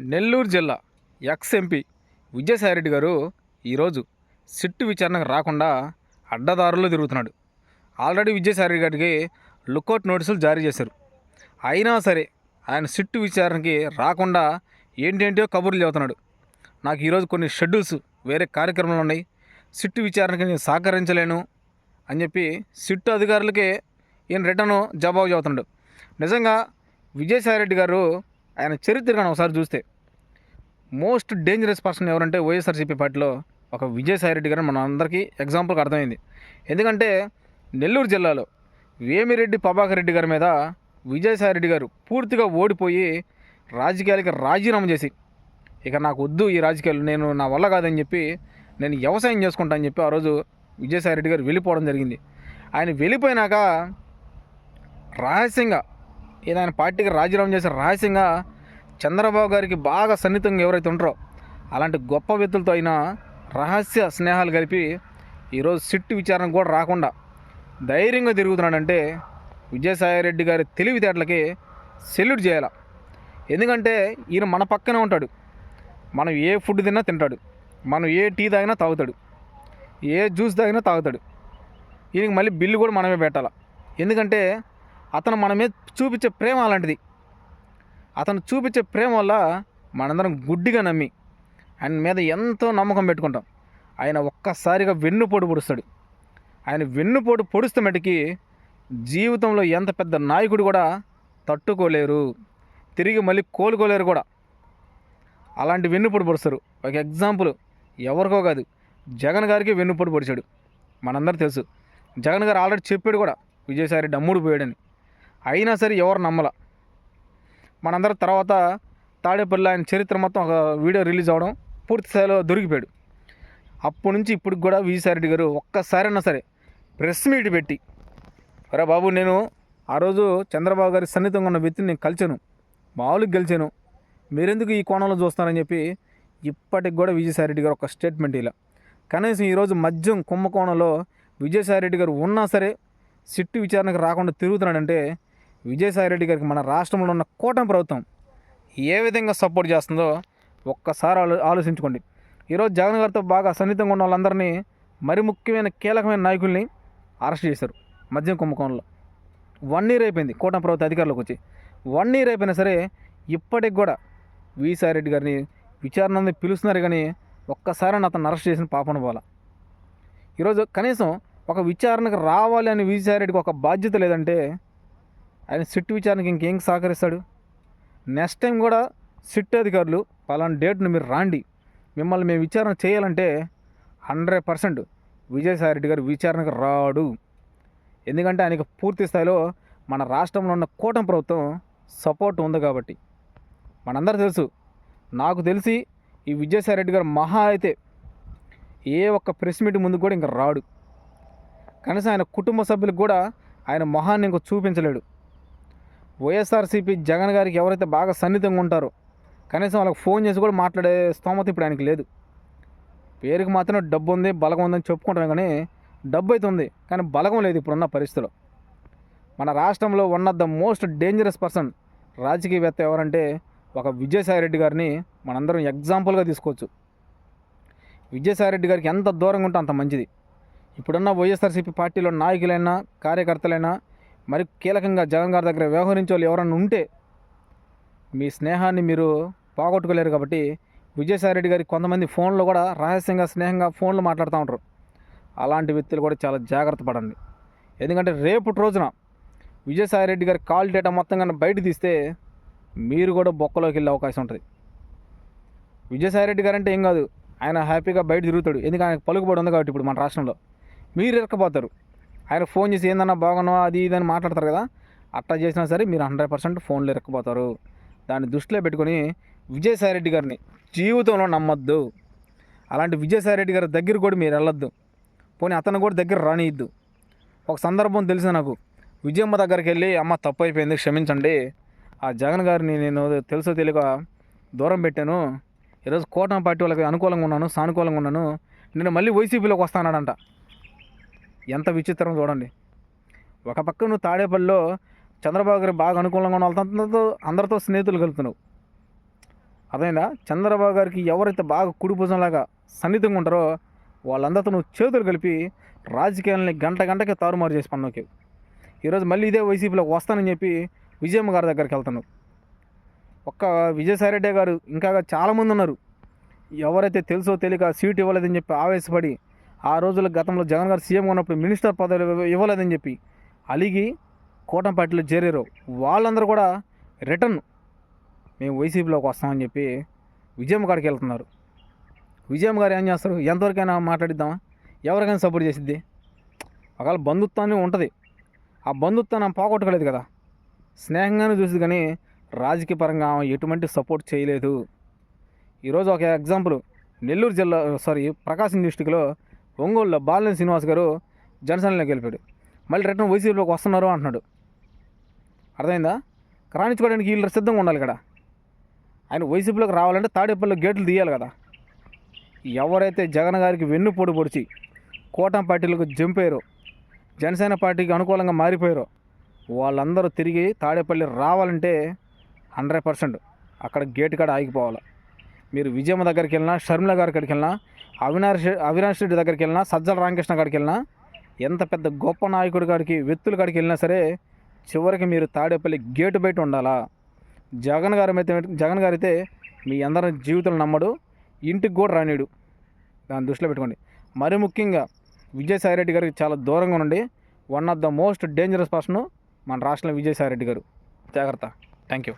నెల్లూరు జిల్లా ex MP Vijayasai Reddy గారు ఈరోజు సిట్టు విచారణకు రాకుండా అడ్డదారుల్లో తిరుగుతున్నాడు. ఆల్రెడీ విజయసాయిరెడ్డి గారికి లుకౌట్ నోటీసులు జారీ చేశారు. అయినా సరే ఆయన సిట్టు విచారణకి రాకుండా ఏంటేంటో కబుర్లు చెబుతున్నాడు. నాకు ఈరోజు కొన్ని షెడ్యూల్స్ వేరే కార్యక్రమాలు ఉన్నాయి. సిట్టు విచారణకి నేను సహకరించలేను అని చెప్పి సిట్టు అధికారులకే ఈయన రిటర్న్ జవాబు చెబుతున్నాడు. నిజంగా విజయసాయిరెడ్డి గారు ఆయన చరిత్ర కానీ ఒకసారి చూస్తే మోస్ట్ డేంజరస్ పర్సన్ ఎవరంటే వైఎస్ఆర్సీపీ పార్టీలో ఒక విజయసాయి రెడ్డి గారు మన అందరికీ ఎగ్జాంపుల్కి అర్థమైంది. ఎందుకంటే నెల్లూరు జిల్లాలో వేమిరెడ్డి ప్రభాకర్ రెడ్డి గారి మీద విజయసాయి రెడ్డి గారు పూర్తిగా ఓడిపోయి రాజకీయాలకి రాజీనామా చేసి ఇక నాకు వద్దు ఈ రాజకీయాలు నేను నా వల్ల కాదని చెప్పి నేను వ్యవసాయం చేసుకుంటా అని చెప్పి ఆ రోజు విజయసాయి రెడ్డి గారు వెళ్ళిపోవడం జరిగింది. ఆయన వెళ్ళిపోయినాక రహస్యంగా ఏదైనా పార్టీకి రాజీనామా చేసి రహస్యంగా చంద్రబాబు గారికి బాగా సన్నిహితంగా ఎవరైతే ఉంటారో అలాంటి గొప్ప వ్యక్తులతో అయినా రహస్య స్నేహాలు కలిపి ఈరోజు సిట్టు విచారణ కూడా రాకుండా ధైర్యంగా తిరుగుతున్నాడంటే విజయసాయిరెడ్డి గారి తెలివితేటలకి సెల్యూట్ చేయాల. ఎందుకంటే ఈయన మన పక్కనే ఉంటాడు. మనం ఏ ఫుడ్ తిన్నా తింటాడు. మనం ఏ టీ తాగినా తాగుతాడు. ఏ జ్యూస్ తాగినా తాగుతాడు. ఈయనకి మళ్ళీ బిల్లు కూడా మనమే పెట్టాలి. ఎందుకంటే అతను మన మీద చూపించే ప్రేమ అలాంటిది. అతను చూపించే ప్రేమ వల్ల మనందరం గుడ్డిగా నమ్మి ఆయన మీద ఎంతో నమ్మకం పెట్టుకుంటాం. ఆయన ఒక్కసారిగా వెన్నుపోటు పొడుస్తాడు. ఆయన వెన్నుపోటు పొడుస్తే మటుకి జీవితంలో ఎంత పెద్ద నాయకుడు కూడా తట్టుకోలేరు. తిరిగి మళ్ళీ కోలుకోలేరు కూడా. అలాంటి వెన్నుపోటు పొడుస్తారు. ఒక ఎగ్జాంపుల్ ఎవరికో కాదు జగన్ గారికి వెన్నుపోటు పొడిచాడు. మనందరూ తెలుసు. జగన్ గారు ఆల్రెడీ చెప్పాడు కూడా విజయసాయిరెడ్డి అమ్ముడు పోయాడని. అయినా సరే ఎవరు నమ్మల? మనందరం తర్వాత తాడేపల్లి ఆయన చరిత్ర మొత్తం ఒక వీడియో రిలీజ్ అవ్వడం పూర్తి స్థాయిలో దొరికిపోయాడు. అప్పటి నుంచి ఇప్పటికి కూడా విజయసాయిరెడ్డి గారు ఒక్కసారైనా సరే ప్రెస్ మీట్ పెట్టి అరే బాబు నేను ఆ రోజు చంద్రబాబు గారి సన్నిహితంగా ఉన్న వ్యక్తిని నేను కలిచాను మామూలుగా గెలిచాను మీరెందుకు ఈ కోణంలో చూస్తున్నారని చెప్పి ఇప్పటికి కూడా విజయసాయిరెడ్డి గారు ఒక స్టేట్మెంట్ ఇలా. కనీసం ఈరోజు మద్యం కుంభకోణంలో విజయసాయిరెడ్డి గారు ఉన్నా సరే సిట్టు విచారణకు రాకుండా తిరుగుతున్నాడంటే విజయసాయిరెడ్డి గారికి మన రాష్ట్రంలో ఉన్న కూటమి ప్రభుత్వం ఏ విధంగా సపోర్ట్ చేస్తుందో ఒక్కసారి ఆలో ఆలోచించుకోండి. ఈరోజు జగన్ గారితో బాగా సన్నిహితంగా ఉన్న వాళ్ళందరినీ మరి ముఖ్యమైన కీలకమైన నాయకుల్ని అరెస్ట్ చేశారు మద్యం కుంభకోణంలో. వన్ ఇయర్ అయిపోయింది కూటమి ప్రభుత్వ అధికారులకు వచ్చి. వన్ ఇయర్ అయిపోయినా సరే ఇప్పటికి కూడా విసారెడ్డి గారిని విచారణ పిలుస్తున్నారు కానీ ఒక్కసారి అతను అరెస్ట్ చేసిన పాపన పోలా. ఈరోజు కనీసం ఒక విచారణకు రావాలి అని విసారెడ్డికి ఒక బాధ్యత లేదంటే ఆయన సిట్ విచారణకి ఇంకేం సహకరిస్తాడు? నెక్స్ట్ టైం కూడా సిట్ అధికారులు పలానా డేట్ను మీరు రాండి. మిమ్మల్ని మేము విచారణ చేయాలంటే హండ్రెడ్ పర్సెంట్ విజయసాయి రెడ్డి గారు విచారణకు రాడు. ఎందుకంటే ఆయనకు పూర్తి స్థాయిలో మన రాష్ట్రంలో ఉన్న కూటమి ప్రభుత్వం సపోర్ట్ ఉంది కాబట్టి. మనందరూ తెలుసు. నాకు తెలిసి ఈ విజయసాయి రెడ్డి గారు మహా అయితే ఏ ఒక్క ప్రెస్ మీట్ ముందు కూడా ఇంకా రాడు. కనీసం ఆయన కుటుంబ సభ్యులకు కూడా ఆయన మొహాన్ని ఇంకో చూపించలేడు. వైఎస్ఆర్సీపీ జగన్ గారికి ఎవరైతే బాగా సన్నిహితంగా ఉంటారో కనీసం వాళ్ళకి ఫోన్ చేసి కూడా మాట్లాడే స్తోమత ఇప్పుడు ఆయనకి లేదు. పేరుకి మాత్రం డబ్బు ఉంది బలగం ఉందని చెప్పుకుంటాం కానీ డబ్బు అయితే ఉంది కానీ బలగం లేదు ఇప్పుడున్న పరిస్థితిలో. మన రాష్ట్రంలో one of the most dangerous person రాజకీయవేత్త ఎవరంటే ఒక విజయసాయిరెడ్డి గారిని మనందరం ఎగ్జాంపుల్గా తీసుకోవచ్చు. విజయసాయిరెడ్డి గారికి ఎంత దూరంగా ఉంటే అంత మంచిది. ఇప్పుడున్న వైఎస్ఆర్సీపీ పార్టీలో నాయకులైనా కార్యకర్తలైనా మరి కీలకంగా జగన్ గారి దగ్గర వ్యవహరించే వాళ్ళు ఎవరన్నా ఉంటే మీ స్నేహాన్ని మీరు పోగొట్టుకోలేరు కాబట్టి విజయసాయిరెడ్డి గారికి కొంతమంది ఫోన్లో కూడా రహస్యంగా స్నేహంగా ఫోన్లు మాట్లాడుతూ ఉంటారు. అలాంటి వ్యక్తులు కూడా చాలా జాగ్రత్త పడండి. ఎందుకంటే రేపటి రోజున విజయసాయిరెడ్డి గారి కాల్ డేటా మొత్తం కన్నా బయట తీస్తే మీరు కూడా బొక్కలోకి వెళ్ళే అవకాశం ఉంటుంది. విజయసాయిరెడ్డి గారు అంటే ఏం కాదు ఆయన హ్యాపీగా బయట తిరుగుతాడు. ఎందుకంటే ఆయనకు పలుకుబడి ఉంది కాబట్టి ఇప్పుడు మన రాష్ట్రంలో. మీరు ఇరక్కపోతారు ఆయన ఫోన్ చేసి ఏందన్నా బాగున్నావా? అది ఇది అని మాట్లాడతారు కదా. అట్లా చేసినా సరే మీరు హండ్రెడ్ పర్సెంట్ ఫోన్లో ఇరక్కపోతారు. దాన్ని దృష్టిలో పెట్టుకొని విజయసాయిరెడ్డి గారిని జీవితంలో నమ్మొద్దు. అలాంటి విజయసాయిరెడ్డి గారి దగ్గర కూడా మీరు వెళ్ళొద్దు. పోనీ అతను కూడా దగ్గర రానియద్దు ఒక సందర్భం తెలిసిన నాకు. విజయమ్మ దగ్గరికి వెళ్ళి అమ్మ తప్పు అయిపోయింది క్షమించండి. ఆ జగన్ గారిని నేను తెలుసో తెలియక దూరం పెట్టాను. ఈరోజు కోటం పార్టీ వాళ్ళకి అనుకూలంగా ఉన్నాను సానుకూలంగా ఉన్నాను. నేను మళ్ళీ వైసీపీలోకి వస్తానాడంట ఎంత విచిత్రం చూడండి. ఒక పక్క నువ్వు తాడేపల్లిలో చంద్రబాబు గారికి బాగా అనుకూలంగా ఉన్న వాళ్ళతో అందరితో స్నేహితులు కలుపుతున్నావు. అదైనా చంద్రబాబు గారికి ఎవరైతే బాగా కుడి భుజంలాగా సన్నిహితంగా ఉంటారో వాళ్ళందరితో నువ్వు చేతులు కలిపి రాజకీయాలని గంట గంటకి తారుమారు చేసి పన్నోకి ఈరోజు మళ్ళీ ఇదే వైసీపీలోకి వస్తానని చెప్పి విజయమ్మ గారి దగ్గరికి వెళ్తున్నావు. ఒక్క విజయసాయిరెడ్డి గారు ఇంకా చాలామంది ఉన్నారు. ఎవరైతే తెలుసో తెలియక సీట్ ఇవ్వలేదని చెప్పి ఆవేశపడి ఆ రోజుల గతంలో జగన్ గారు సీఎం ఉన్నప్పుడు మినిస్టర్ పదవి ఇవ్వలేదని చెప్పి అలిగి కూటమి పార్టీలో చేరారు. వాళ్ళందరూ కూడా రిటర్న్ మేము వైసీపీలోకి వస్తామని చెప్పి విజయమ్మ గారికి వెళ్తున్నారు. విజయమ్మ గారు ఏం చేస్తారు? ఎంతవరకైనా మాట్లాడిద్దామా? ఎవరికైనా సపోర్ట్ చేసిద్ది? ఒకవేళ బంధుత్వాన్ని ఉంటుంది. ఆ బంధుత్వాన్ని పోగొట్టుకోలేదు కదా. స్నేహంగానే చూసింది కానీ రాజకీయ పరంగా ఎటువంటి సపోర్ట్ చేయలేదు. ఈరోజు ఒక ఎగ్జాంపుల్. నెల్లూరు జిల్లా సారీ ప్రకాశం డిస్టిక్లో ఒంగోలులో బాలని శ్రీనివాస్ గారు జనసేనలోకి వెళ్ళిపోయాడు. మళ్ళీ రిటర్న్ వైసీపీలోకి వస్తున్నారు అంటున్నాడు. అర్థమైందా? రాణించుకోవడానికి వీళ్ళు సిద్ధంగా ఉండాలి కదా. ఆయన వైసీపీలోకి రావాలంటే తాడేపల్లిలో గేట్లు తీయాలి కదా. ఎవరైతే జగన్ గారికి వెన్నుపోటు పొడిచి కూటమి పార్టీలకు జంపారో జనసేన పార్టీకి అనుకూలంగా మారిపోయారో వాళ్ళందరూ తిరిగి తాడేపల్లి రావాలంటే హండ్రెడ్ పర్సెంట్ అక్కడ గేట్ కాడ ఆగిపోవాలి. మీరు విజయమ్మ దగ్గరికి వెళ్ళినా షర్మిల గారి కాడికి వెళ్ళినా అవినాష్ అవినాష్ రెడ్డి దగ్గరికి వెళ్ళినా సజ్జల రామకృష్ణ గారికి వెళ్ళినా ఎంత పెద్ద గొప్ప నాయకుడి కాడికి వ్యక్తుల కాడికి వెళ్ళినా సరే చివరికి మీరు తాడేపల్లి గేటు బయట ఉండాలా? జగన్ గారు అయితే జగన్ గారు అయితే మీ అందరి జీవితం నమ్మడు ఇంటికి కూడా రానిడు. దాన్ని దృష్టిలో పెట్టుకోండి. మరి ముఖ్యంగా విజయసాయి రెడ్డి గారికి చాలా దూరంగా ఉండండి. One of the most dangerous person మన రాష్ట్రంలో విజయసాయి రెడ్డి గారు. జాగ్రత్త. Thank you